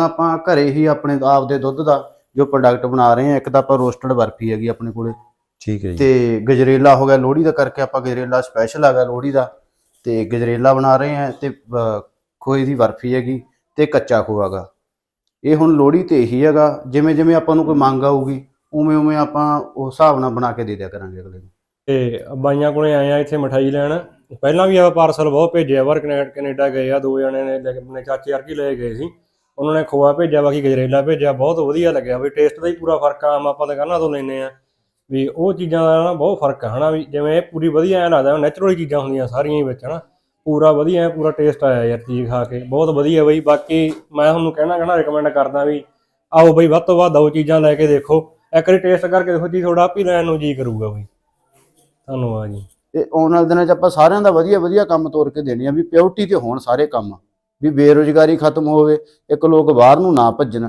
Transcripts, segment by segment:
ਆਪਾਂ ਘਰੇ ਹੀ ਆਪਣੇ ਆਪਦੇ ਦੁੱਧ ਦਾ ਜੋ ਪ੍ਰੋਡਕਟ ਬਣਾ ਰਹੇ ਹਾਂ ਇੱਕ ਤਾਂ ਆਪਾਂ ਰੋਸਟਡ ਬਰਫੀ ਹੈਗੀ ਆਪਣੇ ਕੋਲੇ। ਠੀਕ ਹੈ ਜੀ। ਤੇ ਗਜਰੇਲਾ ਹੋ ਗਿਆ ਲੋਹੜੀ ਦਾ ਕਰਕੇ ਆਪਾਂ ਗਜਰੇਲਾ ਸਪੈਸ਼ਲ ਹੈਗਾ ਲੋਹੜੀ ਦਾ। ਤੇ ਗਜਰੇਲਾ ਬਣਾ ਰਹੇ ਹਾਂ ਤੇ ਖੋਏ ਦੀ ਬਰਫੀ ਹੈਗੀ ਤੇ ਕੱਚਾ ਖੋਆ ਹੈਗਾ ਇਹ ਹੁਣ ਲੋਹੜੀ ਤੇ ਇਹੀ ਹੈਗਾ ਜਿਵੇਂ ਜਿਵੇਂ ਆਪਾਂ ਨੂੰ ਕੋਈ ਮੰਗ ਆਊਗੀ ਉਵੇਂ ਉਵੇਂ ਆਪਾਂ ਉਸ ਹਿਸਾਬ ਨਾਲ ਬਣਾ ਕੇ ਦੇ ਦਿਆ ਕਰਾਂਗੇ ਅਗਲੇ ਨੂੰ। ਤੇ ਬਾਈਆਂ ਕੋਲੇ ਆਏ ਆ ਇੱਥੇ ਮਠਾਈ ਲੈਣ। ਪਹਿਲਾਂ ਵੀ ਆ ਪਾਰਸਲ ਬਹੁਤ ਭੇਜਿਆ ਵਰ ਕੈਨੇਡਾ ਗਏ ਆ ਦੋ ਜਣੇ ਨੇ ਲੈ ਕੇ ਆਪਣੇ ਚਾਚੇ ਅਰਕੀ ਲੈ ਗਏ ਸੀ। ਉਹਨਾਂ ਨੇ ਖੋਆ ਭੇਜਿਆ, ਬਾਕੀ ਗਜਰੇਲਾ ਭੇਜਿਆ, ਬਹੁਤ ਵਧੀਆ ਲੱਗਿਆ ਵੀ ਟੇਸਟ ਦਾ ਹੀ ਪੂਰਾ ਫ਼ਰਕ ਆ, ਆਮ ਆਪਾਂ ਦੁਕਾਨਾਂ ਤੋਂ ਲੈਨੇ ਆ ਵੀ ਉਹ ਚੀਜ਼ਾਂ ਦਾ ਨਾ ਬਹੁਤ ਫ਼ਰਕ ਆ, ਹਨਾ ਵੀ ਜਿਵੇਂ ਇਹ ਪੂਰੀ ਵਧੀਆ ਐ ਲੱਗਦਾ ਨੈਚੁਰਲ ਚੀਜ਼ਾਂ ਹੁੰਦੀਆਂ ਸਾਰੀਆਂ ਹੀ ਵਿੱਚ, ਹਨਾ। ਪੂਰਾ ਵਧੀਆ ਐ ਪੂਰਾ ਟੇਸਟ ਆਇਆ ਯਾਰ ਚੀਜ਼ ਖਾ ਕੇ, ਬਹੁਤ ਵਧੀਆ ਬਈ। ਬਾਕੀ ਮੈਂ ਤੁਹਾਨੂੰ ਕਹਿਣਾ ਕਹਿਣਾ ਰეკਮੈਂਡ ਕਰਦਾ ਵੀ ਆਓ ਬਈ, ਵੱਧ ਤੋਂ ਵੱਧ ਦੋ ਚੀਜ਼ਾਂ ਲੈ ਕੇ ਦੇਖੋ। ਇੱਕ ਵਾਰੀ ਟੇਸਟ ਕਰਕੇ ਦੇਖੋ, ਜੀ ਤੁਹਾਡਾ ਆਪ ਹੀ ਲੈਣ ਨੂੰ ਜੀ ਕਰੂਗਾ ਬਈ। ਧੰਨਵਾਦ ਜੀ। ਤੇ ਆਉਣ ਵਾਲੇ ਦਿਨਾਂ 'ਚ ਆਪਾਂ ਸਾਰਿਆਂ ਦਾ ਵਧੀਆ ਵਧੀਆ ਕੰਮ ਤੋਰ ਕੇ ਦੇਣੇ ਆ, ਵੀ ਪਿਓਰਟੀ ਤੇ ਹੋਣ ਸਾਰੇ ਕੰਮ। ਵੀ ਬੇਰੁਜ਼ਗਾਰੀ ਖਤਮ ਹੋਵੇ ਇੱਕ ਲੋਕ ਬਾਹਰ ਨੂੰ ਨਾ ਭੱਜਣ।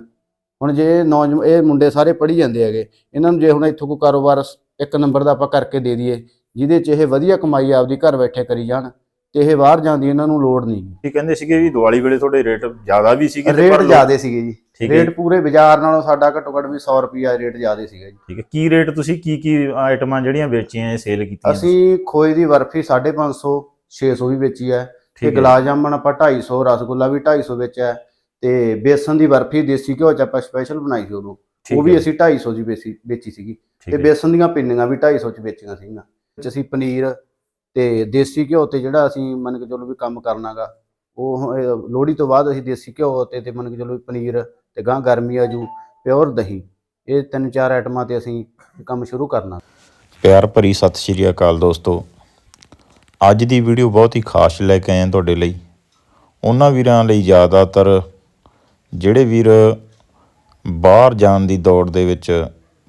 ਹੁਣ ਜੇ ਨੌਜਵਾਨ ਇਹ ਮੁੰਡੇ ਸਾਰੇ ਪੜ੍ਹੀ ਜਾਂਦੇ ਹੈਗੇ ਇਹਨਾਂ ਨੂੰ ਜੇ ਹੁਣ ਇੱਥੋਂ ਕੋਈ ਕਾਰੋਬਾਰ ਇੱਕ ਨੰਬਰ ਦਾ ਆਪਾਂ ਕਰਕੇ ਦੇ ਦਈਏ ਜਿਹਦੇ 'ਚ ਇਹ ਵਧੀਆ ਕਮਾਈ ਆਪਦੀ ਘਰ ਬੈਠੇ ਕਰੀ ਜਾਣ ਤੇ ਇਹ ਬਾਹਰ ਜਾਂਦੀ ਇਹਨਾਂ ਨੂੰ ਲੋੜ ਨਹੀਂ। ਇਹ ਕਹਿੰਦੇ ਸੀਗੇ ਵੀ ਦੀਵਾਲੀ ਵੇਲੇ ਤੁਹਾਡੇ ਰੇਟ ਜ਼ਿਆਦਾ ਵੀ ਸੀਗੇ ਰੇਟ ਜ਼ਿਆਦੇ ਸੀਗੇ ਜੀ। ਠੀਕ ਰੇਟ ਪੂਰੇ ਬਾਜ਼ਾਰ ਨਾਲੋਂ ਸਾਡਾ ਘੱਟੋ ਘੱਟ ਵੀ 100 ਰੁਪਿਆ ਰੇਟ ਜ਼ਿਆਦੇ ਸੀਗਾ ਜੀ। ਠੀਕ ਹੈ ਕੀ ਰੇਟ ਤੁਸੀਂ ਕੀ ਕੀ ਆਈਟਮਾਂ ਜਿਹੜੀਆਂ ਵੇਚੀਆਂ ਸੇਲ ਕੀਤੀਆਂ? ਅਸੀਂ ਖੋਏ ਦੀ ਬਰਫੀ 550 600 ਵੀ ਵੇਚੀ ਹੈ। ਠੀਕ ਤੇ। ਗੁਲਾਬ ਜਾਮਣ ਆਪਾਂ 250 ਰਸਗੁੱਲਾ ਵੀ 250 ਵਿੱਚ ਹੈ ਤੇ ਬੇਸਨ ਦੀ ਬਰਫੀ ਦੇਸੀ ਘਿਓ ਚ ਆਪਾਂ ਸਪੈਸ਼ਲ ਬਣਾਈ ਸੀ ਉਦੋਂ। ਉਹ ਵੀ ਅਸੀਂ 250 ਦੀ ਵੇਚੀ ਵੇਚੀ ਸੀਗੀ। ਤੇ। ਬੇਸਨ ਦੀਆਂ ਪਿੰਨੀਆਂ ਵੀ 250 ਚ ਵੇਚੀਆਂ ਸੀਗੀਆਂ। ਵਿੱਚ ਅਸੀਂ ਪਨੀਰ ਤੇ ਦੇਸੀ ਘਿਓ ਤੇ ਜਿਹੜਾ ਅਸੀਂ ਮੰਨ ਕੇ ਚਲੋ ਵੀ ਕੰਮ ਕਰਨਾਗਾ ਉਹ ਲੋਹੜੀ ਤੋਂ ਬਾਅਦ ਅਸੀਂ ਦੇਸੀ ਘਿਓ ਤੇ ਤੇ ਮੰਨ ਕੇ ਚਲੋ ਵੀ ਪਨੀਰ ਤੇ ਗਾਂ ਗਰਮੀ ਆ ਜੂ ਪਿਓਰ ਦਹੀਂ। ਇਹ ਤਿੰਨ ਚਾਰ ਆਈਟਮਾਂ ਤੇ ਅਸੀਂ ਕੰਮ ਸ਼ੁਰੂ ਕਰਨਾ। ਪਿਆਰ ਭਰੀ ਸਤਿ ਸ਼੍ਰੀ ਅਕਾਲ ਦੋਸਤੋ। ਅੱਜ ਦੀ ਵੀਡੀਓ ਬਹੁਤ ਹੀ ਖਾਸ ਲੈ ਕੇ ਆਏ ਹਾਂ ਤੁਹਾਡੇ ਲਈ। ਉਹਨਾਂ ਵੀਰਾਂ ਲਈ ਜ਼ਿਆਦਾਤਰ ਜਿਹੜੇ ਵੀਰ ਬਾਹਰ ਜਾਣ ਦੀ ਦੌੜ ਦੇ ਵਿੱਚ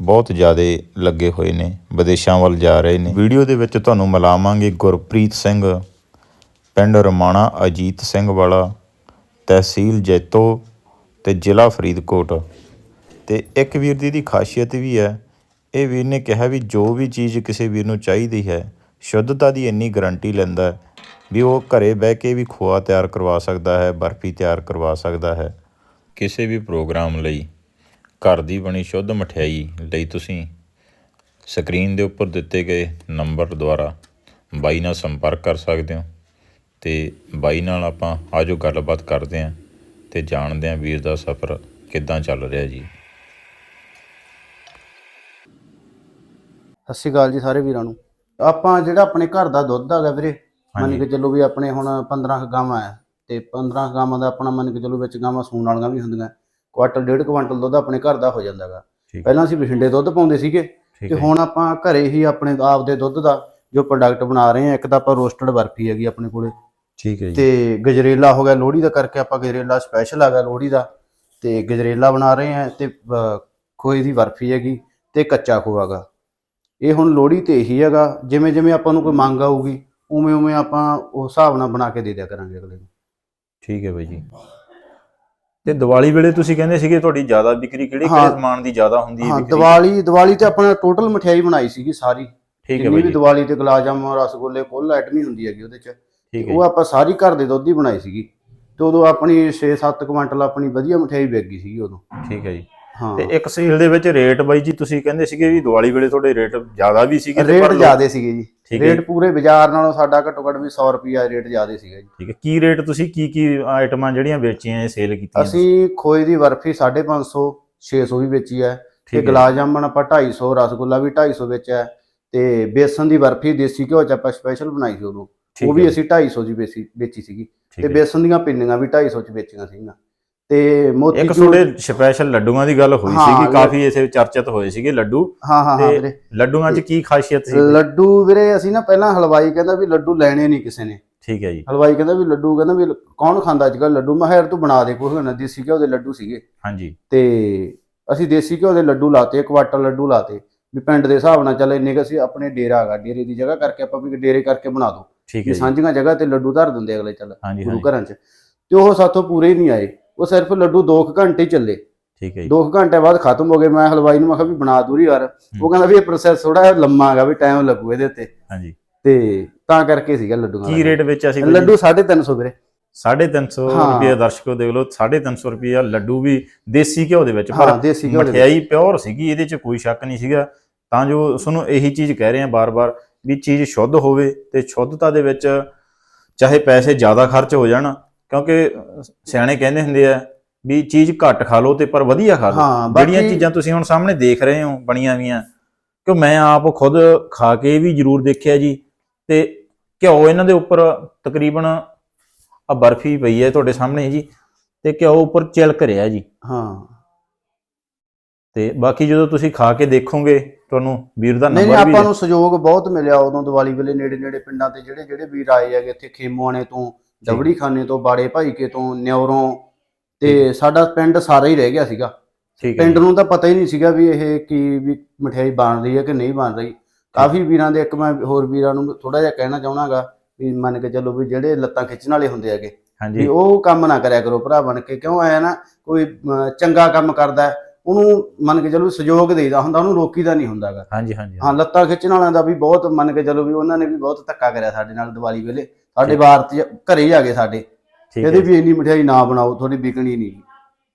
ਬਹੁਤ ਜ਼ਿਆਦਾ ਲੱਗੇ ਹੋਏ ਨੇ, ਵਿਦੇਸ਼ਾਂ ਵੱਲ ਜਾ ਰਹੇ ਨੇ। ਵੀਡੀਓ ਦੇ ਵਿੱਚ ਤੁਹਾਨੂੰ ਮਿਲਾਵਾਂਗੇ ਗੁਰਪ੍ਰੀਤ ਸਿੰਘ, ਪਿੰਡ ਰਮਾਣਾ, ਅਜੀਤ ਸਿੰਘ ਵਾਲਾ, ਤਹਿਸੀਲ ਜੈਤੋ ਤੇ ਜ਼ਿਲ੍ਹਾ ਫਰੀਦਕੋਟ। ਤੇ ਇੱਕ ਵੀਰ ਦੀ ਦੀ ਖਾਸੀਅਤ ਵੀ ਹੈ, ਇਹ ਵੀਰ ਨੇ ਕਿਹਾ ਵੀ ਜੋ ਵੀ ਚੀਜ਼ ਕਿਸੇ ਵੀਰ ਨੂੰ ਚਾਹੀਦੀ ਹੈ ਸ਼ੁੱਧਤਾ ਦੀ ਇੰਨੀ ਗਰੰਟੀ ਲੈਂਦਾ ਵੀ ਉਹ ਘਰੇ ਬਹਿ ਕੇ ਵੀ ਖੋਆ ਤਿਆਰ ਕਰਵਾ ਸਕਦਾ ਹੈ, ਬਰਫੀ ਤਿਆਰ ਕਰਵਾ ਸਕਦਾ ਹੈ। ਕਿਸੇ ਵੀ ਪ੍ਰੋਗਰਾਮ ਲਈ ਘਰ ਦੀ ਬਣੀ ਸ਼ੁੱਧ ਮਠਿਆਈ ਲਈ ਤੁਸੀਂ ਸਕਰੀਨ ਦੇ ਉੱਪਰ ਦਿੱਤੇ ਗਏ ਨੰਬਰ ਦੁਆਰਾ ਬਾਈ ਨਾਲ ਸੰਪਰਕ ਕਰ ਸਕਦੇ ਹੋ ਤੇ ਬਾਈ ਨਾਲ ਆਪਾਂ ਆਜੋ ਗੱਲਬਾਤ ਕਰਦੇ ਹਾਂ ਤੇ ਜਾਣਦੇ ਹਾਂ ਵੀਰ ਦਾ ਸਫ਼ਰ ਕਿੱਦਾਂ ਚੱਲ ਰਿਹਾ ਜੀ। ਸਤਿ ਸ਼੍ਰੀ ਅਕਾਲ ਜੀ ਸਾਰੇ ਵੀਰਾਂ ਨੂੰ। ਆਪਾਂ ਜਿਹੜਾ ਆਪਣੇ ਘਰ ਦਾ ਦੁੱਧ ਹੈਗਾ ਵੀਰੇ ਮੰਨ। ਕੇ ਚੱਲੋ ਵੀ ਆਪਣੇ ਹੁਣ 15 ਕੁ ਗਾਵਾਂ ਹੈ ਤੇ 15 ਕੁ ਗਾਵਾਂ ਦਾ ਆਪਣਾ ਮੰਨ ਕੇ ਚੱਲੋ ਵਿੱਚ ਗਾਵਾਂ ਸੂਣ ਵਾਲੀਆਂ ਵੀ ਹੁੰਦੀਆਂ ਕੁਆਟਰ ਡੇਢ ਕੁਆਂਟਲ ਦੁੱਧ ਆਪਣੇ ਘਰ ਦਾ ਹੋ ਜਾਂਦਾਗਾ ਠੀਕ। ਪਹਿਲਾਂ ਅਸੀਂ ਬਠਿੰਡੇ ਦੁੱਧ ਪਾਉਂਦੇ ਸੀਗੇ ਤੇ ਹੁਣ ਆਪਾਂ ਘਰੇ ਹੀ ਆਪਣੇ ਆਪਦੇ ਦੁੱਧ ਦਾ ਜੋ ਪ੍ਰੋਡਕਟ ਬਣਾ ਰਹੇ ਹਾਂ ਇੱਕ ਤਾਂ ਆਪਾਂ ਰੋਸਟਡ ਬਰਫੀ ਹੈਗੀ ਆਪਣੇ ਕੋਲੇ। ਠੀਕ ਹੈ ਜੀ। ਤੇ ਗਜਰੇਲਾ ਹੋ ਗਿਆ ਲੋਹੜੀ ਦਾ ਕਰਕੇ ਆਪਾਂ ਗਜਰੇਲਾ ਸਪੈਸ਼ਲ ਹੈਗਾ ਲੋਹੜੀ ਦਾ ਤੇ ਗਜਰੇਲਾ ਬਣਾ ਰਹੇ ਹਾਂ ਤੇ ਖੋਏ ਦੀ ਬਰਫੀ ਹੈਗੀ ਤੇ ਕੱਚਾ ਖੋਆ ਹੈਗਾ। ਇਹ ਹੁਣ ਲੋਹੜੀ ਤੇ ਇਹੀ ਹੈਗਾ ਜਿਵੇਂ ਜਿਵੇਂ ਆਪਾਂ ਨੂੰ ਕੋਈ ਮੰਗ ਆਊਗੀ ਉਵੇਂ ਉਵੇਂ ਆਪਾਂ ਉਸ ਹਿਸਾਬ ਨਾਲ ਬਣਾ ਕੇ ਦੇ ਦਿਆ ਕਰਾਂਗੇ ਅਗਲੇ ਨੂੰ। ਠੀਕ ਹੈ ਬਾਈ ਜੀ। ਤੇ ਦੀਵਾਲੀ ਵੇਲੇ ਤੁਸੀਂ ਕਹਿੰਦੇ ਸੀਗੇ ਤੁਹਾਡੀ ਜ਼ਿਆਦਾ ਵਿਕਰੀ ਕਿਹੜੇ ਹਾਂ। ਕਿਹੜੇ ਸਮਾਨ ਦੀ ਜ਼ਿਆਦਾ ਹੁੰਦੀ ਹੈ ਹਾਂ ਵਿਕਰੀ? ਦੀਵਾਲੀ ਦੀਵਾਲੀ ਤੇ ਆਪਣਾ ਟੋਟਲ ਮਠਿਆਈ ਬਣਾਈ ਸੀਗੀ ਸਾਰੀ। ਠੀਕ ਹੈ ਜਿੰਨੀ ਬਾਈ ਵੀ ਜੀ। ਦੀਵਾਲੀ ਤੇ ਗੁਲਾਬ ਜਾਮੁਨ ਰਸਗੁੱਲੇ ਕੁੱਲ ਆਈਟਮ ਹੀ ਹੁੰਦੀ ਹੈਗੀ ਉਹਦੇ ਚ। ਠੀਕ ਹੈ ਉਹ ਆਪਾਂ ਸਾਰੀ ਘਰ ਦੇ ਦੁੱਧ ਦੀ ਬਣਾਈ ਸੀਗੀ। ਤੇ ਉਦੋਂ ਆਪਣੀ 6-7 ਕੁਇੰਟਲ ਆਪਣੀ ਵਧੀਆ ਮਠਿਆਈ ਵਿਕ ਗਈ ਸੀਗੀ ਉਦੋਂ। ਠੀਕ ਹੈ ਜੀ। ਹਾਂ ਤੇ ਇੱਕ ਸੇਲ ਦੇ ਵਿੱਚ ਰੇਟ ਬਾਈ ਜੀ ਤੁਸੀਂ ਕਹਿੰਦੇ ਸੀਗੇ ਵੀ ਦੀਵਾਲੀ ਵੇਲੇ ਤੁਹਾਡੇ ਰੇਟ ਜ਼ਿਆਦਾ ਵੀ ਸੀਗੇ ਰੇਟ ਜ਼ਿਆਦੇ ਸੀਗੇ ਜੀ। ਰੇਟ ਪੂਰੇ ਬਾਜ਼ਾਰ ਨਾਲੋਂ ਸਾਡਾ ਘੱਟੋ ਘੱਟ ਵੀ 100 ਰੁਪਿਆ ਰੇਟ ਜ਼ਿਆਦੇ ਸੀਗਾ ਜੀ। ਠੀਕ ਹੈ। ਕੀ ਰੇਟ ਤੁਸੀਂ ਕੀ ਕੀ ਆਈਟਮਾਂ ਜਿਹੜੀਆਂ ਵੇਚੀਆਂ ਸੇਲ ਕੀਤੀਆਂ? ਅਸੀਂ ਖੋਏ ਦੀ ਬਰਫੀ 550 600 ਵੀ ਵੇਚੀ ਹੈ। ਤੇ ਗੁਲਾਬ ਜਾਮਣ ਆਪਾਂ 250 ਰਸਗੁੱਲਾ ਵੀ 250 ਵਿੱਚ ਹੈ। ਤੇ ਬੇਸਨ ਦੀ ਬਰਫੀ ਦੇਸੀ ਘਿਓ ਚ ਆਪਾਂ ਸਪੈਸ਼ਲ ਬਣਾਈ ਸੀ ਉਦੋਂ। ਉਹ ਵੀ ਅਸੀਂ 250 ਦੀ ਵੇਚੀ ਸੀਗੀ। ਤੇ। ਬੇਸਨ ਦੀਆਂ ਪਿੰਨੀਆਂ ਵੀ 250 ਚ ਵੇਚੀਆਂ ਸੀਗੀਆਂ। ਤੇ ਮੋਤੀ ਇੱਕ ਤੁਹਾਡੇ ਸਪੈਸ਼ਲ ਲੱਡੂਆਂ ਦੀ ਗੱਲ ਹੋਈ ਸੀਗੀ ਕਾਫੀ ਇਸੇ ਚਰਚਿਤ ਹੋਏ ਸੀਗੇ ਲੱਡੂ। ਹਾਂ ਹਾਂ ਵੀਰੇ। ਲੱਡੂਆਂ 'ਚ ਕੀ ਖਾਸੀਅਤ ਸੀ ਲੱਡੂ ਵੀਰੇ ਅਸੀਂ ਨਾ ਪਹਿਲਾਂ ਹਲਵਾਈ ਕਹਿੰਦਾ ਵੀ ਲੱਡੂ ਲੈਣੇ ਨਹੀਂ ਕਿਸੇ ਨੇ। ਠੀਕ ਹੈ ਜੀ। ਹਲਵਾਈ ਕਹਿੰਦਾ ਵੀ ਲੱਡੂ ਕਹਿੰਦਾ ਵੀ ਕੌਣ ਖਾਂਦਾ ਅੱਜ ਕੱਲ ਲੱਡੂ? ਮੈਂ ਕਿਹਾ ਯਾਰ ਤੂੰ ਬਣਾ ਦੇ ਕੁਛ ਨਾ ਦੇਸੀ ਘਿਓ ਦੇ ਲੱਡੂ ਸੀਗੇ। ਹਾਂਜੀ। ਤੇ ਅਸੀਂ ਦੇਸੀ ਘਿਓ ਦੇ ਲੱਡੂ ਲਾਤੇ ਕੁਆਟਰ ਲੱਡੂ ਲਾਤੇ। ਵੀ ਪਿੰਡ ਦੇ ਹਿਸਾਬ ਨਾਲ ਚੱਲ ਇੰਨੇ ਕੁ ਅਸੀਂ ਆਪਣੇ ਡੇਰਾ ਹੈਗਾ ਡੇਰੇ ਦੀ ਜਗ੍ਹਾ ਕਰਕੇ ਆਪਾਂ ਵੀ ਡੇਰੇ ਕਰਕੇ ਬਣਾ ਦੋ। ਠੀਕ ਹੈ ਸਾਂਝੀਆਂ ਜਗ੍ਹਾ ਤੇ ਲੱਡੂ ਧਰ ਦਿੰਦੇ ਅਗਲੇ ਚੱਲ ਗੁਰੂ ਘਰਾਂ 'ਚ। ਤੇ ਉਹ ਸਾਥੋਂ ਪੂਰੇ ਹੀ ਨਹੀਂ ਆਏ। ਉਹ ਸਿਰਫ ਲੱਡੂ 2 ਘੰਟੇ ਚੱਲੇ ਠੀਕ ਹੈ ਜੀ 2 ਘੰਟੇ ਬਾਅਦ ਖਤਮ ਹੋ ਗਏ ਮੈਂ ਹਲਵਾਈ ਨੂੰ ਮੈਂ ਕਿਹਾ ਵੀ ਬਣਾ ਦੂਰੀ ਯਾਰ ਉਹ ਕਹਿੰਦਾ ਵੀ ਇਹ ਪ੍ਰੋਸੈਸ ਥੋੜਾ ਲੰਮਾ ਹੈਗਾ ਵੀ ਟਾਈਮ ਲੱਗੂ ਇਹਦੇ ਉੱਤੇ ਹਾਂਜੀ ਤੇ ਤਾਂ ਕਰਕੇ ਸੀਗਾ ਲੱਡੂਆਂ ਕੀ। ਰੇਟ ਵੇਚਿਆ ਸੀ ਬਾਈ ਜੀ? ਲੱਡੂ 350 ਵੀਰੇ 350 ਹਾਂ। ਰੁਪਏ ਦਰਸ਼ਕੋ ਦੇਖ ਲਓ 350 ਰੁਪਏ ਲੱਡੂ ਵੀ ਦੇਸੀ ਘਿਓ ਦੇ ਵਿੱਚ ਪਰ ਵਿੱਚ। ਮਠਿਆਈ ਪਿਓਰ ਸੀਗੀ ਇਹਦੇ 'ਚ ਕੋਈ ਸ਼ੱਕ ਨਹੀਂ ਸੀਗਾ ਤਾਂ ਜੋ ਤੁਹਾਨੂੰ ਇਹੀ ਚੀਜ਼ ਕਹਿ ਰਹੇ ਆ ਬਾਰ-ਬਾਰ ਵੀ ਚੀਜ਼ ਸ਼ੁੱਧ ਹੋਵੇ ਤੇ ਸ਼ੁੱਧਤਾ ਦੇ ਵਿੱਚ ਚਾਹੇ ਪੈਸੇ ਜ਼ਿਆਦਾ ਖਰਚ ਹੋ ਜਾਣ ਕਿਉਂਕਿ ਸਿਆਣੇ ਕਹਿੰਦੇ ਹੁੰਦੇ ਆ ਵੀ ਚੀਜ਼ ਘੱਟ ਖਾ ਲਓ ਤੇ ਪਰ ਵਧੀਆ ਖਾ ਲਓ। ਜਿਹੜੀਆਂ ਚੀਜ਼ਾਂ ਤੁਸੀਂ ਹੁਣ ਸਾਹਮਣੇ ਦੇਖ ਰਹੇ ਹੋ ਬਣੀਆਂ ਵੀਆਂ ਕਿ ਮੈਂ ਆਪ ਖੁਦ ਖਾ ਕੇ ਵੀ ਜ਼ਰੂਰ ਦੇਖਿਆ ਜੀ ਤੇ ਘਿਓ ਇਹਨਾਂ ਦੇ ਉੱਪਰ ਤਕਰੀਬਨ ਆ ਬਰਫੀ ਪਈ ਹੈ ਤੁਹਾਡੇ ਸਾਹਮਣੇ ਜੀ ਤੇ ਘਿਓ ਉੱਪਰ ਚਿਲਕ ਰਿਹਾ ਜੀ। ਹਾਂ। ਤੇ ਬਾਕੀ ਜਦੋਂ ਤੁਸੀਂ ਖਾ ਕੇ ਦੇਖੋਗੇ ਤੁਹਾਨੂੰ ਵੀਰ ਦਾ ਨੰਬਰ ਵੀ ਆਪਾਂ ਨੂੰ ਸਹਿਯੋਗ ਬਹੁਤ ਮਿਲਿਆ ਉਦੋਂ ਦੀਵਾਲੀ ਵੇਲੇ ਨੇੜੇ ਨੇੜੇ ਪਿੰਡਾਂ ਤੇ ਜਿਹੜੇ ਜਿਹੜੇ ਵੀਰ ਆਏ ਹੈਗੇ ਇੱਥੇ ਖੇਮੋਆਣੇ ਤੋਂ ਦਬੜੀ ਖਾਨੇ ਤੋਂ ਬਾੜੇ ਭਾਈਕੇ ਤੋਂ ਨਿਉਰੋਂ ਤੇ ਸਾਡਾ ਪਿੰਡ ਸਾਰਾ ਹੀ ਰਹਿ ਗਿਆ ਸੀਗਾ। ਠੀਕ ਹੈ ਪਿੰਡ। ਨੂੰ ਤਾਂ ਪਤਾ ਹੀ ਨਹੀਂ ਸੀਗਾ ਵੀ ਇਹ ਕੀ ਵੀ ਮਠਿਆਈ ਬਣ ਰਹੀ ਹੈ ਕਿ ਨਹੀਂ ਬਣ ਰਹੀ। ਕਾਫੀ ਵੀਰਾਂ ਦੇ ਇੱਕ ਮੈਂ ਹੋਰ ਵੀਰਾਂ ਨੂੰ ਥੋੜਾ ਜਿਹਾ ਕਹਿਣਾ ਚਾਹਣਾਗਾ ਵੀ ਮੰਨ ਕੇ ਚੱਲੋ ਵੀ ਜਿਹੜੇ ਲੱਤਾਂ ਖਿੱਚਣ ਵਾਲੇ ਹੁੰਦੇ ਹੈਗੇ ਵੀ ਹਾਂਜੀ ਉਹ ਕੰਮ ਨਾ ਕਰਿਆ ਕਰੋ ਭਰਾ ਬਣ ਕੇ। ਕਿਉਂ ਆਇਆ ਨਾ ਕੋਈ ਚੰਗਾ ਕੰਮ ਕਰਦਾ ਉਹਨੂੰ ਮੰਨ ਕੇ ਚੱਲੋ ਸਹਿਯੋਗ ਦੇਈਦਾ ਹੁੰਦਾ ਉਹਨੂੰ ਰੋਕੀਦਾ ਨਹੀਂ ਹੁੰਦਾਗਾ। ਹਾਂਜੀ ਹਾਂਜੀ। ਹਾਂ ਲੱਤਾਂ ਖਿੱਚਣ ਵਾਲਿਆਂ ਦਾ ਵੀ ਬਹੁਤ ਮੰਨ ਕੇ ਚੱਲੋ ਵੀ ਉਹਨਾਂ ਨੇ ਵੀ ਬਹੁਤ ਧੱਕਾ ਕਰਿਆ ਸਾਡੇ ਨਾਲ ਦੀਵਾਲੀ ਵੇਲੇ। ਸਾਡੇ ਬਾਰ ਤੇ ਘਰੇ ਹੀ ਆ ਗਏ ਸਾਡੇ। ਠੀਕ ਇਹਦੀ ਵੀ ਇੰਨੀ ਮਠਿਆਈ ਨਾ ਬਣਾਓ ਤੁਹਾਡੀ ਵਿਕਣੀ ਨਹੀਂ।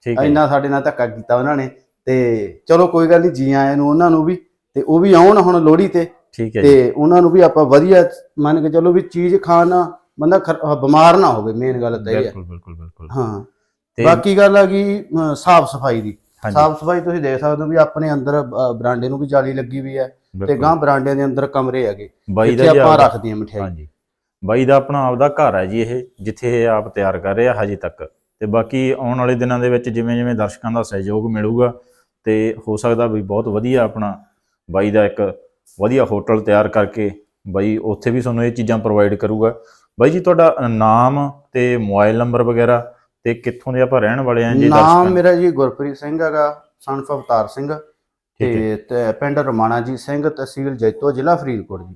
ਠੀਕ ਹੈ। ਇੰਨਾ ਸਾਡੇ ਨਾਲ ਧੱਕਾ ਕੀਤਾ ਉਹਨਾਂ ਨੇ ਤੇ ਚਲੋ ਕੋਈ ਗੱਲ ਨਹੀਂ ਜੀ ਆਇਆਂ ਨੂੰ ਉਹਨਾਂ ਨੂੰ ਵੀ ਤੇ ਉਹ ਵੀ ਆਉਣ ਹੁਣ ਲੋਹੜੀ ਤੇ। ਠੀਕ ਹੈ ਤੇ ਉਹਨਾਂ ਨੂੰ ਵੀ ਆਪਾਂ ਵਧੀਆ ਮੰਨ ਕੇ ਚੱਲੋ ਵੀ ਚੀਜ਼ ਖਾਣ ਬੰਦਾ ਬਿਮਾਰ ਨਾ ਹੋਵੇ ਮੇਨ ਗੱਲ ਤਾਂ ਇਹ ਹੈ ਬਿਲਕੁਲ ਬਿਲਕੁਲ ਬਿਲਕੁਲ। ਹਾਂ। ਤੇ ਬਾਕੀ ਗੱਲ ਆ ਗਈ ਸਾਫ਼ ਸਫ਼ਾਈ ਦੀ। ਸਾਫ਼ ਸਫ਼ਾਈ ਤੁਸੀਂ ਦੇਖ ਸਕਦੇ ਹੋ ਵੀ ਆਪਣੇ ਅੰਦਰ ਬਰਾਂਡੇ ਨੂੰ ਵੀ ਜਾਲੀ ਲੱਗੀ ਵੀ ਹੈ ਤੇ। ਗਾਂ ਬਰਾਂਡੇ ਦੇ ਅੰਦਰ ਕਮਰੇ ਹੈਗੇ। ਜਿੱਥੇ ਆਪਾਂ ਰੱਖਦੇ ਹਾਂ ਮਠਿਆਈ। ਹਾਂਜੀ। ਬਾਈ ਦਾ ਆਪਣਾ ਆਪਦਾ ਘਰ ਹੈ ਜੀ ਇਹ ਜਿੱਥੇ ਇਹ ਆਪ ਤਿਆਰ ਕਰ ਰਿਹਾ ਹਜੇ ਤੱਕ। ਤੇ ਬਾਕੀ ਆਉਣ ਵਾਲੇ ਦਿਨਾਂ ਦੇ ਵਿੱਚ ਜਿਵੇਂ ਜਿਵੇਂ ਦਰਸ਼ਕਾਂ ਦਾ ਸਹਿਯੋਗ ਮਿਲੂਗਾ ਤੇ ਹੋ ਸਕਦਾ ਵੀ ਬਹੁਤ ਵਧੀਆ ਆਪਣਾ ਬਾਈ ਦਾ ਇੱਕ ਵਧੀਆ ਹੋਟਲ ਤਿਆਰ ਕਰਕੇ ਬਾਈ ਉੱਥੇ ਵੀ ਤੁਹਾਨੂੰ ਇਹ ਚੀਜ਼ਾਂ ਪ੍ਰੋਵਾਈਡ ਕਰੂਗਾ। ਬਾਈ ਜੀ ਤੁਹਾਡਾ ਨਾਮ ਤੇ ਮੋਬਾਈਲ ਨੰਬਰ ਵਗੈਰਾ ਤੇ ਕਿੱਥੋਂ ਦੇ ਆਪਾਂ ਰਹਿਣ ਵਾਲੇ ਆਂ ਜੀ ਨਾਮ ਮੇਰਾ ਜੀ ਗੁਰਪ੍ਰੀਤ ਸਿੰਘ ਹੈਗਾ ਸਨ of ਅਵਤਾਰ ਸਿੰਘ ਤੇ ਪਿੰਡ ਰਮਾਣਾ ਜੀ ਸਿੰਘ ਤਹਿਸੀਲ ਜੈਤੋ ਜ਼ਿਲ੍ਹਾ ਫਰੀਦਕੋਟ ਜੀ।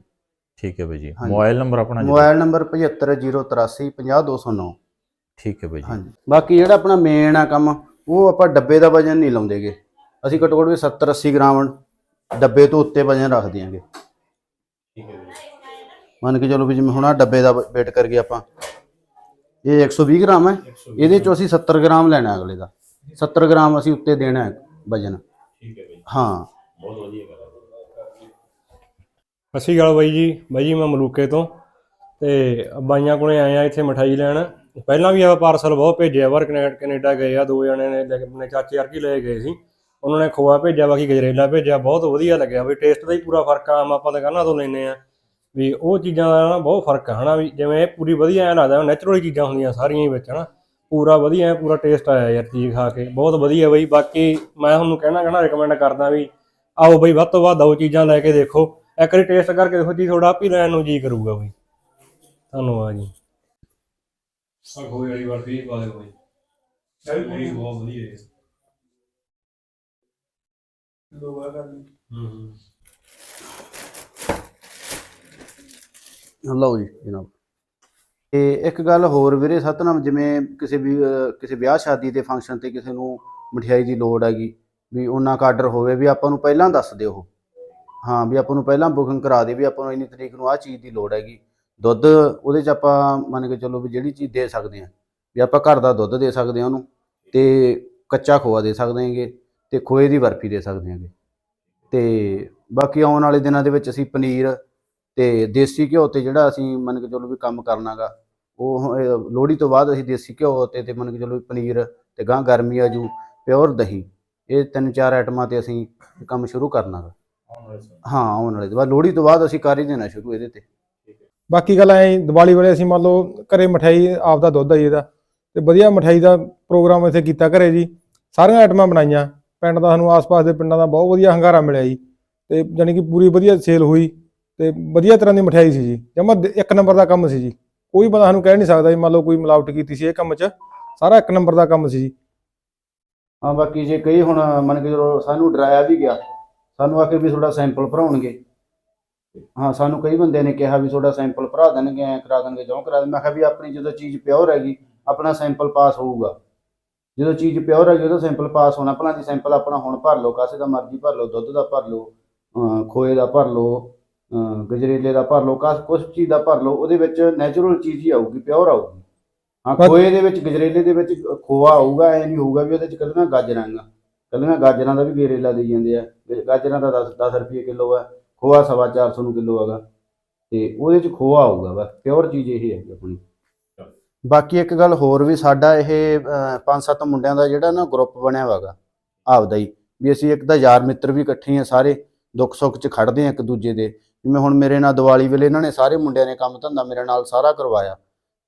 ਠੀਕ ਹੈ ਬਾਈ ਜੀ। ਹਾਂਜੀ। ਮੋਬਾਈਲ ਨੰਬਰ ਆਪਣਾ ਜੀ ਮੋਬਾਈਲ ਨੰਬਰ 7508350209 ਠੀਕ ਹੈ ਬਾਈ ਜੀ। ਹਾਂਜੀ। ਬਾਕੀ ਜਿਹੜਾ ਆਪਣਾ ਮੇਨ ਆ ਕੰਮ ਉਹ ਆਪਾਂ ਡੱਬੇ ਦਾ ਵਜਨ ਨਹੀਂ ਲਾਉਂਦੇਗੇ। ਅਸੀਂ ਘੱਟੋ ਘੱਟ ਵੀ 70 80 ਗ੍ਰਾਮ ਡੱਬੇ ਤੋਂ ਉੱਤੇ ਵਜਨ ਰੱਖ ਦਿਆਂਗੇ। ਠੀਕ ਹੈ ਬਾਈ ਮੰਨ ਕੇ ਚਲੋ ਵੀ ਜਿਵੇਂ ਹੁਣ ਆ ਡੱਬੇ ਦਾ ਵੇਟ ਕਰ ਗਏ ਆਪਾਂ ਇਹ 120 ਗ੍ਰਾਮ ਹੈ। ਇਹਦੇ ਚੋਂ ਅਸੀਂ 70 ਗ੍ਰਾਮ ਲੈਣਾ ਅਗਲੇ ਦਾ। 70 ਗ੍ਰਾਮ ਅਸੀਂ ਉੱਤੇ ਦੇਣਾ ਹੈ ਵਜਨ। ਠੀਕ ਹੈ ਬਾਈ ਹਾਂ। ਬਹੁਤ ਵਧੀਆ ਗੱਲ ਸਤਿ ਸ਼੍ਰੀ ਅਕਾਲ ਬਾਈ ਜੀ। ਬਾਈ ਜੀ, ਮੈਂ ਮਲੂਕੇ ਤੋਂ। ਤੇ ਬਾਈਆਂ ਕੋਲੇ ਆਏ ਆ ਇੱਥੇ ਮਠਾਈ ਲੈਣ। ਪਹਿਲਾਂ ਵੀ ਆ ਪਾਰਸਲ ਬਹੁਤ ਭੇਜਿਆ ਬਾਹਰ ਕੈਨੇਡਾ ਕੈਨੇਡਾ ਗਏ ਆ, ਦੋ ਜਣੇ ਨੇ ਆਪਣੇ ਚਾਚੇ ਅਰਕੀ ਲੈ ਕੇ ਗਏ ਸੀ। ਉਹਨਾਂ ਨੇ ਖੋਆ ਭੇਜਿਆ, ਬਾਕੀ ਗਜਰੇਲਾ ਭੇਜਿਆ, ਬਹੁਤ ਵਧੀਆ ਲੱਗਿਆ ਵੀ ਟੇਸਟ ਦਾ ਹੀ ਪੂਰਾ ਫ਼ਰਕ ਆ, ਆਮ ਆਪਾਂ ਦੁਕਾਨਾਂ ਤੋਂ ਲੈਨੇ ਆ ਵੀ ਉਹ ਚੀਜ਼ਾਂ ਦਾ ਨਾ ਬਹੁਤ ਫ਼ਰਕ ਆ, ਹਨਾ ਵੀ ਜਿਵੇਂ ਇਹ ਪੂਰੀ ਵਧੀਆ ਐ ਲੱਗਦਾ ਨੈਚੁਰਲ ਚੀਜ਼ਾਂ ਹੁੰਦੀਆਂ ਸਾਰੀਆਂ ਹੀ ਵਿੱਚ, ਹਨਾ। ਪੂਰਾ ਵਧੀਆ ਪੂਰਾ ਟੇਸਟ ਆਇਆ ਯਾਰ ਚੀਜ਼ ਖਾ ਕੇ, ਬਹੁਤ ਵਧੀਆ ਬਈ। ਬਾਕੀ ਮੈਂ ਤੁਹਾਨੂੰ ਕਹਿਣਾ ਕਹਿਣਾ ਰეკਮੈਂਡ ਕਰਦਾ ਵੀ ਆਓ ਬਈ, ਵੱਧ ਤੋਂ ਵੱਧ ਆਓ ਚੀਜ਼ਾਂ ਲੈ ਕੇ ਦੇਖੋ। ਇੱਕ ਵਾਰੀ ਟੇਸਟ ਕਰਕੇ ਦੇਖੋ ਜੀ ਥੋੜਾ ਆਪ ਹੀ ਲੈਣ ਨੂੰ ਜੀ ਕਰੂਗਾ ਬਈ। ਧੰਨਵਾਦ ਜੀ। ਆ ਖੋਏ ਵਾਲੀ ਬਰਫੀ ਪਾ ਦਿਓ ਬਈ। ਇਹ ਬਹੁਤ ਵਧੀਆ ਹੈ। ਲੋਗਾ ਕਰਨੀ ਹੂੰ ਲਓ ਜੀ ਜਨਾਬ। ਤੇ ਇੱਕ ਗੱਲ ਹੋਰ ਵੀਰੇ ਸਤਨਾਮ ਜਿਵੇਂ ਕਿਸੇ ਵੀ ਕਿਸੇ ਵਿਆਹ ਸ਼ਾਦੀ ਤੇ ਫੰਕਸ਼ਨ ਤੇ ਕਿਸੇ ਨੂੰ ਮਠਿਆਈ ਦੀ ਲੋੜ ਹੈਗੀ ਵੀ ਉਹਨਾਂ ਦਾ ਆਰਡਰ ਹੋਵੇ ਵੀ ਆਪਾਂ ਨੂੰ ਪਹਿਲਾਂ ਦੱਸ ਦਿਓ ਹਾਂ, ਵੀ ਆਪਾਂ ਨੂੰ ਪਹਿਲਾਂ ਬੁਕਿੰਗ ਕਰਾ ਦੇ ਵੀ ਆਪਾਂ ਨੂੰ ਇੰਨੀ ਤਰੀਕ ਨੂੰ ਆਹ ਚੀਜ਼ ਦੀ ਲੋੜ ਹੈਗੀ। ਦੁੱਧ ਉਹਦੇ ਚ ਆਪਾਂ ਮੰਨ ਕੇ ਚੱਲੋ ਵੀ ਜਿਹੜੀ ਚੀਜ਼ ਦੇ ਸਕਦੇ ਹਾਂ, ਵੀ ਆਪਾਂ ਘਰ ਦਾ ਦੁੱਧ ਦੇ ਸਕਦੇ ਹਾਂ ਉਹਨੂੰ ਤੇ ਕੱਚਾ ਖੋਆ ਦੇ ਸਕਦੇ ਹਾਂਗੇ ਤੇ ਖੋਏ ਦੀ ਬਰਫੀ ਦੇ ਸਕਦੇ ਹਾਂਗੇ। ਤੇ ਬਾਕੀ ਆਉਣ ਵਾਲੇ ਦਿਨਾਂ ਦੇ ਵਿੱਚ ਅਸੀਂ ਪਨੀਰ ਤੇ ਦੇਸੀ ਘਿਓ ਤੇ ਜਿਹੜਾ ਅਸੀਂ ਮੰਨ ਕੇ ਚੱਲੋ ਵੀ ਕੰਮ ਕਰਨਾਗਾ, ਉਹ ਲੋਹੜੀ ਤੋਂ ਬਾਅਦ ਅਸੀਂ ਦੇਸੀ ਘਿਓ ਤੇ ਤੇ ਮੰਨ ਕੇ ਚੱਲੋ ਵੀ ਪਨੀਰ ਤੇ ਗਾਂ ਗਰਮੀ ਆ ਜੂ, ਪਿਓਰ ਦਹੀਂ, ਇਹ ਤਿੰਨ ਚਾਰ ਆਈਟਮਾਂ ਤੇ ਅਸੀਂ ਕੰਮ ਸ਼ੁਰੂ ਕਰਨਾਗਾ। ਹਾਂ ਆਉਣ ਵਾਲੇ। ਤੋਂ ਬਾਅਦ ਲੋਹੜੀ ਤੋਂ ਬਾਅਦ ਅਸੀਂ ਕਰ ਹੀ ਦੇਣਾ ਸ਼ੁਰੂ ਇਹਦੇ ਤੇ। ਬਾਕੀ ਗੱਲ ਐ ਦੀਵਾਲੀ ਵੇਲੇ ਅਸੀਂ ਮੰਨ ਲਓ ਘਰੇ ਮਠਾਈ ਆਪਦਾ ਦੁੱਧ ਆ ਜੀ ਇਹਦਾ। ਤੇ ਵਧੀਆ ਮਠਾਈ ਦਾ ਪ੍ਰੋਗਰਾਮ ਇੱਥੇ ਕੀਤਾ ਘਰੇ ਜੀ। ਸਾਰੀਆਂ ਆਈਟਮਾਂ ਬਣਾਈਆਂ। ਪਿੰਡ ਦਾ ਸਾਨੂੰ ਆਸ-ਪਾਸ ਦੇ ਪਿੰਡਾਂ ਦਾ ਬਹੁਤ ਵਧੀਆ ਹੰਗਾਰਾ ਮਿਲਿਆ ਜੀ। ਤੇ ਜਾਣੀ ਕਿ ਪੂਰੀ ਵਧੀਆ ਸੇਲ ਹੋਈ। ਤੇ ਵਧੀਆ ਤਰ੍ਹਾਂ ਦੀ ਮਠਾਈ ਸੀ ਜੀ। ਜਮਾ ਇੱਕ ਨੰਬਰ ਦਾ ਕੰਮ ਸੀ ਜੀ। ਕੋਈ ਬੰਦਾ ਸਾਨੂੰ ਕਹਿ ਨਹੀਂ ਸਕਦਾ ਜੀ ਮੰਨ ਲਓ ਕੋਈ ਮਿਲਾਵਟ ਕੀਤੀ ਸੀ ਇਹ ਕੰਮ 'ਚ। ਸਾਰਾ ਇੱਕ ਨੰਬਰ ਦਾ ਕੰਮ ਸੀ ਜੀ। ਹਾਂ ਬਾਕੀ ਜੇ ਕਈ ਹੁਣ ਮੰਨ ਕੇ ਚਲੋ ਸਾਨੂੰ ਡਰਾਇਆ ਵੀ ਗਿਆ। ਸਾਨੂੰ ਆ ਕੇ ਵੀ ਤੁਹਾਡਾ ਸੈਂਪਲ ਭਰਾਉਣਗੇ। ਹਾਂ ਸਾਨੂੰ ਕਈ ਬੰਦਿਆਂ ਨੇ ਕਿਹਾ ਵੀ ਤੁਹਾਡਾ ਸੈਂਪਲ ਭਰਾ ਦੇਣਗੇ ਐ ਕਰਾ ਦੇਣਗੇ ਜੋ ਕਰਾ ਦੇ ਮੈਂ ਕਿਹਾ ਵੀ ਆਪਣੀ ਜਦੋਂ ਚੀਜ਼ ਪਿਓਰ ਹੈਗੀ ਆਪਣਾ ਸੈਂਪਲ ਪਾਸ ਹੋਊਗਾ। ਜਦੋਂ ਚੀਜ਼ ਪਿਓਰ ਹੈਗੀ ਉਹਦਾ ਸੈਂਪਲ ਪਾਸ ਹੋਣਾ ਭਲਾ ਦੀ ਸੈਂਪਲ ਆਪਣਾ ਹੁਣ ਭਰ ਲਓ ਕਾਸੇ ਦਾ ਮਰਜ਼ੀ ਭਰ ਲਓ ਦੁੱਧ ਦਾ ਭਰ ਲਓ ਖੋਏ ਦਾ ਭਰ ਲਓ ਗਜਰੇਲੇ ਦਾ ਭਰ ਲਓ ਕਾਸ ਕੁਛ ਚੀਜ਼ ਦਾ ਭਰ ਲਓ ਉਹਦੇ ਵਿੱਚ ਨੈਚੁਰਲ ਚੀਜ਼ ਹੀ ਆਊਗੀ ਪਿਓਰ ਆਊਗੀ। ਹਾਂ ਖੋਏ ਦੇ ਵਿੱਚ ਗਜਰੇਲੇ ਦੇ ਵਿੱਚ ਖੋਆ ਹੋਊਗਾ ਐ ਨਹੀਂ ਹੋਊਗਾ ਵੀ ਉਹਦੇ ਚ ਕੱਲੀਆਂ ਗਾਜਰਾਂ ਗਾ ਕੱਲੀਆਂ ਗਾਜਰਾਂ ਦਾ ਵੀ ਗਜਰੇਲਾ ਦੇਈ ਜਾਂਦੇ ਆ। ਗਾਜਰਾਂ ਦਾ 10 10 ਰੁਪਏ ਕਿਲੋ ਆ, ਖੋਆ ਸਵਾ 400 ਨੂੰ ਕਿਲੋ ਹੈਗਾ। ਤੇ ਉਹਦੇ ਚ ਖੋਆ ਆਊਗਾ ਬਸ ਪਿਓਰ ਚੀਜ਼ ਇਹ ਹੈ ਆਪਣੀ। ਬਾਕੀ ਇੱਕ ਗੱਲ ਹੋਰ ਵੀ, ਸਾਡਾ ਇਹ ਪੰਜ ਸੱਤ ਮੁੰਡਿਆਂ ਦਾ ਜਿਹੜਾ ਨਾ ਗਰੁੱਪ ਬਣਿਆ ਹੋਇਆਗਾ ਆਪਦਾ ਹੀ। ਵੀ ਅਸੀਂ ਇੱਕ ਤਾਂ ਯਾਰ ਮਿੱਤਰ ਵੀ ਇਕੱਠੇ ਆ, ਸਾਰੇ ਦੁੱਖ ਸੁੱਖ 'ਚ ਖੜਦੇ ਆ ਇੱਕ ਦੂਜੇ ਦੇ। ਜਿਵੇਂ ਹੁਣ ਮੇਰੇ ਨਾਲ ਦੀਵਾਲੀ ਵੇਲੇ ਇਹਨਾਂ ਨੇ ਸਾਰੇ ਮੁੰਡਿਆਂ ਨੇ ਕੰਮ ਧੰਦਾ ਮੇਰੇ ਨਾਲ ਸਾਰਾ ਕਰਵਾਇਆ।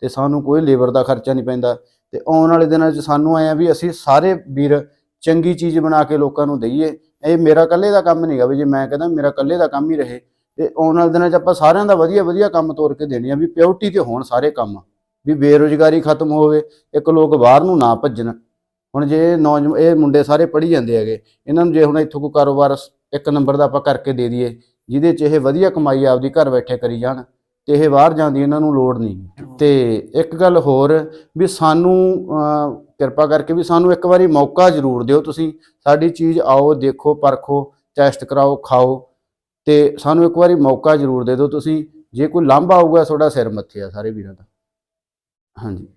ਤੇ ਸਾਨੂੰ ਕੋਈ ਲੇਬਰ ਦਾ ਖਰਚਾ ਨਹੀਂ ਪੈਂਦਾ। ਤੇ ਆਉਣ ਵਾਲੇ ਦਿਨਾਂ 'ਚ ਸਾਨੂੰ ਆਇਆ ਵੀ ਅਸੀਂ ਸਾਰੇ ਵੀਰ ਚੰਗੀ ਚੀਜ਼ ਬਣਾ ਕੇ ਲੋਕਾਂ ਨੂੰ ਦਈਏ। ਇਹ ਮੇਰਾ ਇਕੱਲੇ ਦਾ ਕੰਮ ਨਹੀਂਗਾ ਵੀ ਜੇ ਮੈਂ ਕਹਿੰਦਾ ਮੇਰਾ ਇਕੱਲੇ ਦਾ ਕੰਮ ਹੀ ਰਹੇ। ਤੇ ਆਉਣ ਵਾਲੇ ਦਿਨਾਂ 'ਚ ਆਪਾਂ ਸਾਰਿਆਂ ਦਾ ਵਧੀਆ ਵਧੀਆ ਕੰਮ ਤੋਰ ਕੇ ਦੇਣੇ ਆ ਵੀ ਪਿਓਰਟੀ ਤੇ ਹੋਣ ਸਾਰੇ ਕੰਮ। ਵੀ ਬੇਰੁਜ਼ਗਾਰੀ ਖਤਮ ਹੋਵੇ ਇੱਕ ਲੋਕ ਬਾਹਰ ਨੂੰ ਨਾ ਭੱਜਣ। ਹੁਣ ਜੇ ਨੌਜਵਾਨ ਇਹ ਮੁੰਡੇ ਸਾਰੇ ਪੜ੍ਹੀ ਜਾਂਦੇ ਹੈਗੇ ਇਹਨਾਂ ਨੂੰ ਜੇ ਹੁਣ ਇੱਥੋਂ ਕੋਈ ਕਾਰੋਬਾਰ ਇੱਕ ਨੰਬਰ ਦਾ ਆਪਾਂ ਕਰਕੇ ਦੇ ਦਈਏ ਜਿਹਦੇ 'ਚ ਇਹ ਵਧੀਆ ਕਮਾਈ ਆਪਦੀ ਘਰ ਬੈਠੇ ਕਰੀ ਜਾਣ ਤੇ ਇਹ ਬਾਹਰ ਜਾਂਦੀ ਇਹਨਾਂ ਨੂੰ ਲੋੜ ਨਹੀਂ ਤੇ ਇੱਕ ਗੱਲ ਹੋਰ ਵੀ ਸਾਨੂੰ ਅਹ, ਕਿਰਪਾ ਕਰਕੇ ਵੀ ਸਾਨੂੰ ਇੱਕ ਵਾਰੀ ਮੌਕਾ ਜ਼ਰੂਰ ਦਿਓ ਤੁਸੀਂ। ਸਾਡੀ ਚੀਜ਼ ਆਓ ਦੇਖੋ ਪਰਖੋ ਟੈਸਟ ਕਰਾਓ ਖਾਓ ਤੇ ਸਾਨੂੰ ਇੱਕ ਵਾਰੀ ਮੌਕਾ ਜ਼ਰੂਰ ਦੇ ਦਿਓ ਤੁਸੀਂ। ਜੇ ਕੋਈ ਲਾਂਭਾ ਆਊਗਾ ਤੁਹਾਡਾ ਸਿਰ ਮੱਥੇ ਆ ਸਾਰੇ ਵੀਰਾਂ ਦਾ। ਹਾਂਜੀ।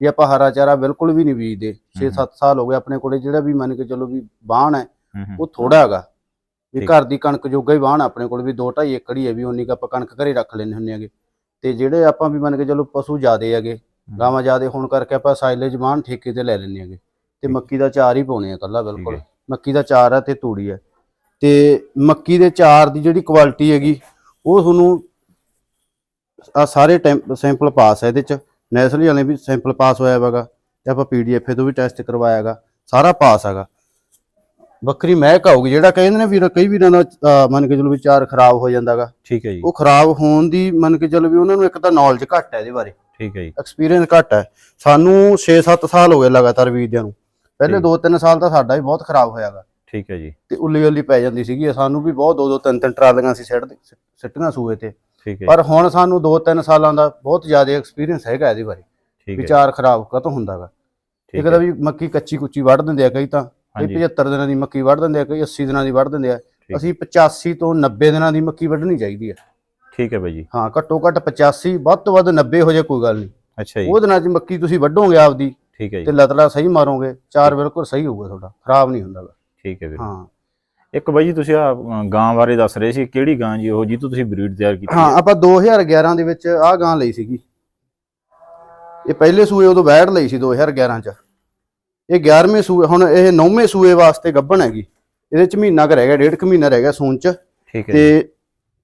ਵੀ ਆਪਾਂ ਹਰਾ ਚਾਰਾ ਬਿਲਕੁਲ ਵੀ ਨਹੀਂ ਬੀਜਦੇ। 6-7 ਸਾਲ ਹੋ ਗਏ ਆਪਣੇ ਕੋਲੇ ਜਿਹੜਾ ਵੀ ਮੰਨ ਕੇ ਚੱਲੋ ਵੀ ਬਾਣ ਹੈ ਉਹ ਥੋੜਾ ਹੈਗਾ। ਵੀ। ਘਰ ਦੀ ਕਣਕ ਜੋਗਾ ਹੀ ਬਾਣ ਆਪਣੇ ਕੋਲ ਵੀ 2.5 ਏਕੜ ਹੀ ਹੈ ਵੀ ਉਨੀ ਕੁ ਆਪਾਂ ਕਣਕ ਘਰੇ ਰੱਖ ਲੈਂਦੇ ਹੁੰਦੇ ਹੈਗੇ। ਤੇ ਜਿਹੜੇ ਆਪਾਂ ਵੀ ਮੰਨ ਕੇ ਚੱਲੋ ਪਸ਼ੂ ਜ਼ਿਆਦੇ ਹੈਗੇ ਗਾਵਾਂ ਜ਼ਿਆਦੇ ਹੋਣ ਕਰਕੇ ਆਪਾਂ ਸਾਈਲੇਜ ਬਾਣ ਠੇਕੇ ਤੇ ਲੈ ਲੈਂਦੇ ਹੈਗੇ। ਤੇ ਮੱਕੀ ਦਾ ਚਾਰ ਹੀ ਪਾਉਣੇ ਆ ਕੱਲਾ ਬਿਲਕੁਲ। ਮੱਕੀ ਦਾ ਚਾਰ ਹੈ ਤੇ ਤੂੜੀ ਹੈ ਤੇ ਮੱਕੀ ਦੇ ਚਾਰ ਦੀ ਜਿਹੜੀ ਕੁਆਲਿਟੀ ਹੈਗੀ ਉਹ ਤੁਹਾਨੂੰ ਆ ਸਾਰੇ ਸੈਂਪਲ ਪਾਸ ਹੈ ਇਹਦੇ ਚ। ਨੈਸਲੀ ਵਾਲੇ ਵੀ ਸੈਂਪਲ ਪਾਸ ਹੋਇਆ ਹੈਗਾ। ਤੇ ਆਪਾਂ ਪੀਡੀਐਫ ਤੋਂ ਵੀ ਟੈਸਟ ਕਰਵਾਇਆ ਹੈਗਾ। ਸਾਰਾ ਪਾਸ ਹੈਗਾ। ਬੱਕਰੀ ਮਹਿਕ ਆਊਗੀ ਜਿਹੜਾ ਕਹਿੰਦੇ ਨੇ ਵੀਰ ਕਈ ਵੀਰਾਂ ਦਾ ਅਹ, ਮੰਨ ਕੇ ਚਲੋ ਵੀ ਚਾਰ ਖਰਾਬ ਹੋ ਜਾਂਦਾਗਾ। ਠੀਕ ਹੈ ਜੀ। ਉਹ ਖਰਾਬ ਹੋਣ ਦੀ ਮੰਨ ਕੇ ਚਲੋ ਵੀ ਉਹਨਾਂ ਨੂੰ ਇੱਕ ਤਾਂ ਨੌਲੇਜ ਘੱਟ ਹੈ ਇਹਦੇ ਬਾਰੇ। ਠੀਕ ਹੈ ਜੀ। ਐਕਸਪੀਰੀਅੰਸ ਘੱਟ ਹੈ। ਸਾਨੂੰ 6-7 ਸਾਲ ਹੋ ਗਏ ਲਗਾਤਾਰ ਬੀਜਦਿਆਂ ਨੂੰ। ਪਹਿਲੇ ਠੀਕ। 2-3 ਸਾਲ ਤਾਂ ਸਾਡਾ ਵੀ ਬਹੁਤ ਖਰਾਬ ਹੋਇਆਗਾ। ਠੀਕ ਹੈ ਜੀ। ਤੇ ਉੱਲੀ ਉੱਲੀ ਪੈ ਜਾਂਦੀ ਸੀਗੀ ਸਾਨੂੰ ਵੀ ਬਹੁਤ ਦੋ ਦੋ ਤਿੰਨ ਤਿੰਨ ਟਰਾਲੀਆਂ ਸੀ ਸਿੱਟ ਸਿੱਟੀਆਂ ਸੂਏ ਤੇ। ਠੀਕ ਹੈ। ਪਰ ਹੁਣ ਸਾਨੂੰ 2-3 ਸਾਲਾਂ ਦਾ ਬਹੁਤ ਜ਼ਿਆਦਾ ਐਕਸਪੀਰੀਅੰਸ ਹੈਗਾ ਇਹਦੇ ਬਾਰੇ। ਠੀਕ ਹੈ। ਵਿਚਾਰ ਖਰਾਬ ਕਦੋਂ ਹੁੰਦਾਗਾ। ਠੀਕ ਇੱਕ ਤਾਂ ਵੀ ਮੱਕੀ ਕੱਚੀ ਕੁੱਚੀ ਵੱਢ ਦਿੰਦੇ ਆ ਕਈ ਤਾਂ। ਹਾਂਜੀ। 75 ਦਿਨਾਂ ਦੀ ਮੱਕੀ ਵੱਢ ਦਿੰਦੇ ਆ ਕਈ 80 ਦਿਨਾਂ ਦੀ ਵੱਢ ਦਿੰਦੇ ਆ। ਅਸੀਂ 85 ਤੋਂ 90 ਦਿਨਾਂ ਦੀ ਮੱਕੀ ਵੱਢਣੀ ਚਾਹੀਦੀ ਆ। ਠੀਕ ਹੈ ਬਾਈ ਜੀ। ਹਾਂ ਘੱਟੋ ਘੱਟ 85 ਵੱਧ ਤੋਂ ਵੱਧ 90 ਹੋ ਜਾਏ ਕੋਈ ਗੱਲ ਨਹੀਂ। ਅੱਛਾ ਜੀ। ਉਹ ਦਿਨਾਂ 'ਚ ਮੱਕੀ ਤੁਸੀਂ ਵੱਢੋਗੇ ਆਪਦੀ ਠੀਕ ਹੈ ਤੇ ਜੀ ਲਤੜਾ ਸਹੀ ਮਾਰੋਗੇ ਚਾਰ ਬਿਲਕੁਲ ਸਹੀ ਹੋਊਗਾ ਤੁਹਾਡਾ ਖਰਾਬ ਨਹੀਂ ਹੁੰਦਾ। ਠੀਕ ਹੈ ਵੀਰ। ਹਾਂ। ਇੱਕ ਬਾਈ ਜੀ ਤੁਸੀਂ ਆ ਗਾਂ ਬਾਰੇ ਦੱਸ ਰਹੇ ਸੀ ਕਿਹੜੀ ਗਾਂ ਜੀ ਉਹ ਜੀ ਤੋਂ ਤੁਸੀਂ ਬਰੀਡ ਤਿਆਰ ਕੀਤੀ ਹਾਂ ਆਪਾਂ 2011 ਦੇ ਵਿੱਚ ਆਹ ਗਾਂ ਲਈ ਸੀਗੀ। ਇਹ ਪਹਿਲੇ ਸੂਏ ਉਦੋਂ ਬੈੜ ਲਈ ਸੀ 2011 ਚ। ਇਹ 11ਵੇਂ ਸੂਏ ਹੁਣ ਇਹ 9ਵੇਂ ਸੂਏ ਵਾਸਤੇ ਗੱਭਣ ਹੈਗੀ। ਇਹਦੇ ਚ ਮਹੀਨਾ ਕੁ ਰਹਿ ਗਿਆ ਡੇਢ ਕੁ ਮਹੀਨਾ ਰਹਿ ਗਿਆ ਸੂਣ ਚ। ਠੀਕ ਹੈ ਤੇ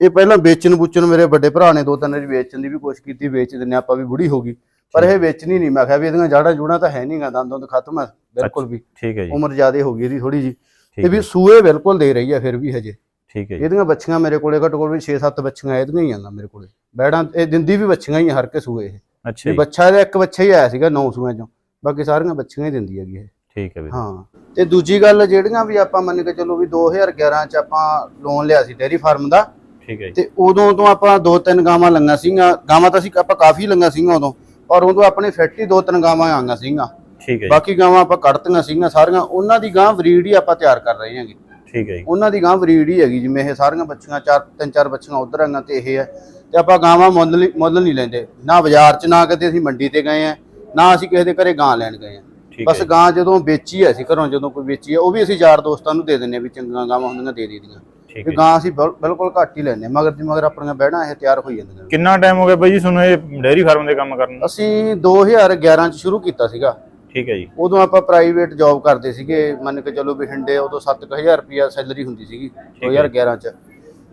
ਇਹ ਪਹਿਲਾਂ ਵੇਚਣ ਬੁੱਚਣ ਮੇਰੇ ਵੱਡੇ ਭਰਾ ਨੇ ਦੋ ਤਿੰਨ ਵਾਰੀ ਵੇਚਣ ਦੀ ਵੀ ਕੋਸ਼ਿਸ਼ ਕੀਤੀ ਵੇਚ ਦਿੰਨੇ ਆਪਾਂ ਵੀ ਬੁੜੀ ਹੋ ਗਈ। ਪਰ ਇਹ ਵੇਚਣੀ ਨਹੀਂ ਮੈਂ ਕਿਹਾ ਵੀ ਇਹਦੀਆਂ ਜਾੜਾ ਜੂੜਾ ਤਾਂ ਹੈ ਨਹੀਂਗਾ ਦੰਦ ਦੰਦ ਖਤਮ ਹੈ ਬਿਲਕੁਲ ਵੀ। ਠੀਕ ਹੈ ਜੀ। ਉਮਰ ਜ਼ਿਆਦੇ ਹੋ ਗਈ ਇਹਦੀ ਥੋੜੀ ਜੀ ਤੇ ਵੀ ਸੂਏ ਬਿਲਕੁਲ ਦੇ ਰਹੀ ਹੈ ਫਿਰ ਵੀ ਹਜੇ। ਠੀਕ ਹੈ ਜੀ। ਇਹਦੀਆਂ ਬੱਚੀਆਂ ਮੇਰੇ ਕੋਲੇ ਘੱਟੋ ਘੱਟ ਵੀ 6-7 ਬੱਚੀਆਂ ਇਹਦੀਆਂ ਹੀ ਆਂਦਾ ਮੇਰੇ ਕੋਲੇ। ਬੈੜਾਂ ਇਹ ਦਿੰਦੀ ਵੀ ਬੱਚੀਆਂ ਹੀ ਹਰ ਕੇ ਸੂਏ ਇਹ। ਅੱਛਾ ਜੀ। ਬੱਚਾ ਇੱਕ ਬੱਚਾ ਹੀ ਆਇਆ ਸੀਗਾ 9 ਸੂਆਂ ਚੋਂ। ਬਾਕੀ ਸਾਰੀਆਂ ਬੱਚੀਆਂ ਹੀ ਦਿੰਦੀ ਹੈਗੀ ਇਹ। ਠੀਕ ਹੈ ਵੀਰ। ਹਾਂ। ਤੇ ਦੂਜੀ ਗੱਲ ਜਿਹੜੀਆਂ ਵੀ ਆਪਾਂ ਮੰਨ ਕੇ ਚੱਲੋ ਵੀ 2011 ਚ ਆਪਾਂ ਲੋਨ ਲਿਆ ਸੀ ਡੇਅਰੀ ਫਾਰਮ ਦਾ ਠੀਕ ਹੈ ਜੀ। ਤੇ ਉਦੋਂ ਤੋਂ ਆਪਾਂ ਦੋ ਤਿੰਨ ਗਾਵਾਂ ਲੰਗਾ ਸੀਗੀਆਂ। ਗਾਵਾਂ ਤਾਂ ਅਸੀਂ ਆਪਾਂ ਕਾਫੀ ਲੰਗਾ ਸੀਗੀਆਂ ਉਦੋਂ ਪਰ ਉਦੋਂ ਆਪਣੇ ਫੈਕਟਰੀ ਦੋ ਤਿੰਨ ਗਾਵਾਂ ਆਈਆਂ ਸੀਗੀਆਂ। ਠੀਕ ਹੈ ਜੀ। ਬਾਕੀ ਗਾਵਾਂ ਆਪਾਂ ਕੱਢਤੀਆਂ ਸੀਗੀਆਂ ਸਾਰੀਆਂ। ਉਹਨਾਂ ਦੀ ਗਾਂ ਬਰੀਡ ਹੀ ਆਪਾਂ ਤਿਆਰ ਕਰ ਰਹੇ ਹਾਂਗੇ ਠੀਕ ਹੈ ਜੀ। ਉਹਨਾਂ ਦੀ ਗਾਂ ਬਰੀਡ ਹੀ ਹੈਗੀ ਜਿਵੇਂ ਇਹ ਸਾਰੀਆਂ ਬੱਚੀਆਂ ਚਾਰ ਤਿੰਨ ਚਾਰ ਬੱਚੀਆਂ ਉਧਰ ਆਈਆਂ ਤੇ ਇਹ ਹੈ। ਤੇ ਆਪਾਂ ਗਾਵਾਂ ਮੁੱਲ ਨਹੀਂ- ਮੁੱਲ ਨਹੀਂ ਲੈਂਦੇ। ਨਾ ਬਾਜ਼ਾਰ 'ਚ ਨਾ ਕਦੇ ਅਸੀਂ ਮੰਡੀ ਤੇ ਗਏ ਆ। ਨਾ ਅਸੀਂ ਕਿਸੇ ਦੇ ਘਰੇ ਗਾਂ ਲੈਣ ਗਏ ਆ ਬਸ ਗਾਂ ਜਦੋਂ ਵੇਚੀ ਹੈ ਅਸੀਂ ਘਰੋਂ ਜਦੋਂ ਕੋਈ ਵੇਚੀ ਹੈ ਉਹ ਵੀ ਅਸੀਂ ਯਾਰ ਦੋਸਤਾਂ ਨੂੰ ਦੇ ਦਿੰਨੇ ਆ ਵੀ ਚੰਗੀਆਂ ਗਾਵਾਂ ਹੁੰਦੀਆਂ ਦੇ ਦੇਦੀਆਂ ਜੀ। ਗਾਂ ਅਸੀਂ ਬਿਲ- ਬਿਲਕੁਲ ਘੱਟ ਹੀ ਹਾਂ ਮਗਰ ਦੀ ਮਗਰ ਆਪਣੀਆਂ ਬਹਿਣਾ ਇਹ ਤਿਆਰ ਹੋਈ ਜਾਂਦੀਆਂ ਕਿੰਨਾ ਟਾਈਮ ਹੋ ਗਿਆ ਬਾਈ ਜੀ ਤੁਹਾਨੂੰ ਇਹ ਡੇਅਰੀ ਫਾਰਮ ਦੇ ਕੰਮ ਕਰਨ ਅਸੀਂ 2011 ਚ ਸ਼ੁਰੂ ਕੀਤਾ ਸੀਗਾ। ਠੀਕ ਹੈ ਜੀ। ਉਦੋਂ ਆਪਾਂ ਪ੍ਰਾਈਵੇਟ ਜੌਬ ਕਰਦੇ ਸੀਗੇ ਮੰਨ ਕੇ ਚੱਲੋ ਹਿੰਡੇ ਉਦੋਂ 7000 ਰੁਪਿਆ ਸੈਲਰੀ ਹੁੰਦੀ ਸੀਗੀ 2011 ਚ।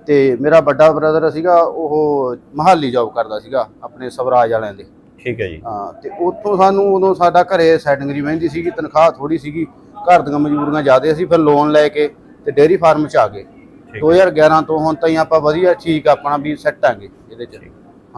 ਤੇ ਮੇਰਾ ਵੱਡਾ ਬ੍ਰਦਰ ਸੀਗਾ ਉਹ ਮਹਾਲੀ ਜੌਬ ਕਰਦਾ ਸੀਗਾ ਆਪਣੇ ਸਵਰਾਜ ਵਾਲਿਆਂ ਦੇ। ਠੀਕ ਹੈ ਜੀ। ਹਾਂ ਤੇ ਉੱਥੋਂ ਸਾਨੂੰ ਉਦੋਂ ਸਾਡਾ ਘਰੇ ਸੈਟਿੰਗ ਜੀ ਮਹਿੰਦੀ ਸੀਗੀ ਤਨਖਾਹ ਥੋੜੀ ਸੀਗੀ ਘਰ ਦੀਆਂ ਮਜਬੂਰੀਆਂ ਜ਼ਿਆਦਾ ਸੀ ਫਿਰ ਲੋਨ ਲੈ ਕੇ ਤੇ ਡੇਅਰੀ ਫਾਰਮ ਚ ਆ ਗਏ। ਠੀਕ 2011 ਤੋਂ ਹੁਣ ਤਾਈਂ ਆਪਾਂ ਵਧੀਆ ਠੀਕ ਆਪਣਾ ਵੀ ਸੈੱਟ ਆਂਗੇ ਇਹਦੇ ਚ।